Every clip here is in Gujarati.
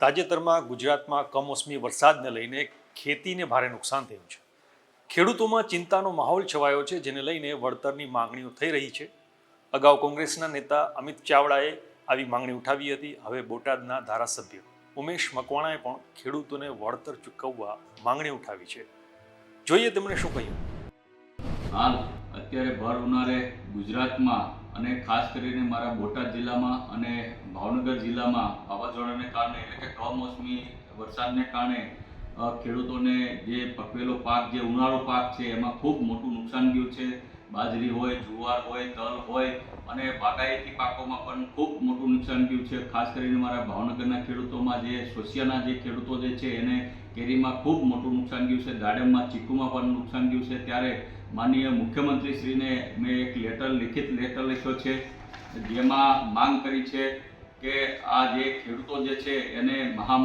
તાજેતરમાં ગુજરાતમાં કમોસમી વરસાદને લઈને ખેતીને ભારે નુકસાન થયું છે. ખેડૂતોમાં ચિંતાનો માહોલ છવાયો છે, જેને લઈને વળતરની માંગણીઓ થઈ રહી છે. અગાઉ કોંગ્રેસના નેતા અમિત ચાવડાએ આવી માંગણી ઉઠાવી હતી. હવે બોટાદના ધારાસભ્ય ઉમેશ મકવાણાએ પણ ખેડૂતોને વળતર ચૂકવવા માંગણી ઉઠાવી છે. જોઈએ તેમણે શું કહ્યું. હાલ અત્યારે ભર ઉનાળે ગુજરાતમાં અને ખાસ કરીને મારા બોટાદ જિલ્લામાં અને ભાવનગર જિલ્લામાં વાવાઝોડાને કારણે એટલે કે કમોસમી વરસાદને કારણે ખેડૂતોને જે પકવેલો પાક, જે ઉનાળો પાક છે, એમાં ખૂબ મોટું નુકસાન ગયું છે. બાજરી હોય, જુવાર હોય, તલ હોય અને બાગાયતી પાકોમાં પણ ખૂબ મોટું નુકસાન ગયું છે. ખાસ કરીને મારા ભાવનગરના ખેડૂતોમાં જે, સોસિયાના જે ખેડૂતો જે છે, એને કેરીમાં ખૂબ મોટું નુકસાન ગયું છે. દાડમમાં ચીકુમાં પણ નુકસાન ગયું છે. ત્યારે માનનીય મુખ્યમંત્રીશ્રીને મેં એક લેટર લિખિત લેટર લખ્યો છે, જેમાં માંગ કરી છે કે આ જે ખેડૂતો જે છે એને મહામ,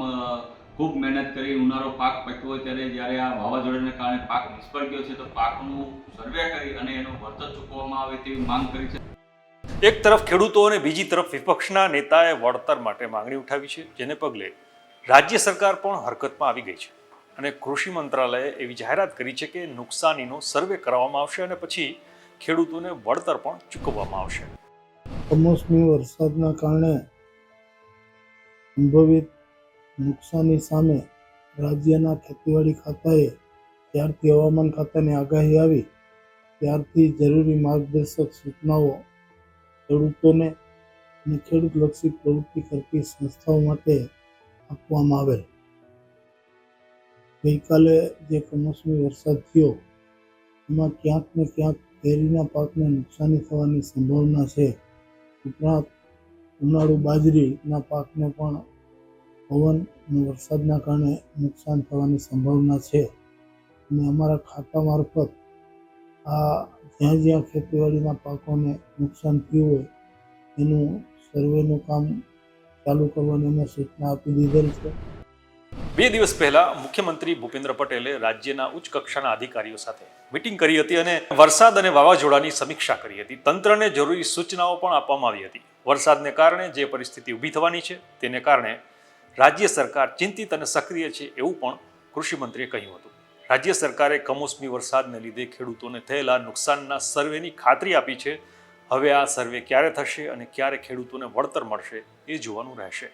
ખૂબ મહેનત કરી ઉનાળો પાક પક્યો ત્યારે જ્યારે આ વાવાઝોડાને કારણે પાક નિષ્ફળ ગયો છે તો પાકનું સર્વે કરી અને એનું વળતર ચૂકવવામાં આવે તેવી માંગ કરી છે. એક તરફ ખેડૂતો અને બીજી તરફ વિપક્ષના નેતાએ વળતર માટે માંગણી ઉઠાવી છે, જેને પગલે રાજ્ય સરકાર પણ હરકતમાં આવી ગઈ છે. અને કૃષિ મંત્રાલયે એવી જાહેરાત કરી છે કે નુકસાનીનો સર્વે કરવામાં આવશે અને પછી ખેડૂતોને વળતર પણ ચૂકવવામાં આવશે. કમોસમી વરસાદના કારણે સંભવિત નુકસાની સામે રાજ્યના ખેતીવાડી ખાતાએ ત્યારથી હવામાન ખાતાની આગાહી આવી. ત્યારથી જરૂરી માર્ગદર્શક સૂચનાઓ ખેડૂતોને અને ખેડૂતલક્ષી પ્રવૃત્તિ કરતી સંસ્થાઓ માટે આપવામાં આવેલ. ગઈકાલે જે કમોસમી વરસાદ થયો, એમાં ક્યાંક ને ક્યાંક કેરીના પાકને નુકસાની થવાની સંભાવના છે. ઉપરાંત ઉનાળુ બાજરીના પાકને પણ પવન અને વરસાદના કારણે નુકસાન થવાની સંભાવના છે. અને અમારા ખાતા મારફત આ જ્યાં જ્યાં ખેતીવાડીના પાકોને નુકસાન થયું હોય, એનું સર્વેનું કામ ચાલુ કરવાની અમે સૂચના આપી દીધેલ છે. બે દિવસ પહેલા મુખ્યમંત્રી ભૂપેન્દ્ર પટેલે રાજ્યના ઉચ્ચ કક્ષાના અધિકારીઓ સાથે મિટિંગ કરી હતી અને વરસાદ અને વાવાઝોડાની સમીક્ષા કરી હતી. તંત્રને જરૂરી સૂચનાઓ પણ આપવામાં આવી હતી. વરસાદને કારણે જે પરિસ્થિતિ ઊભી થવાની છે, તેને કારણે રાજ્ય સરકાર ચિંતિત અને સક્રિય છે એવું પણ કૃષિમંત્રીએ કહ્યું હતું. રાજ્ય સરકારે કમોસમી વરસાદને લીધે ખેડૂતોને થયેલા નુકસાનના સર્વેની ખાતરી આપી છે. હવે આ સર્વે ક્યારે થશે અને ક્યારે ખેડૂતોને વળતર મળશે એ જોવાનું રહેશે.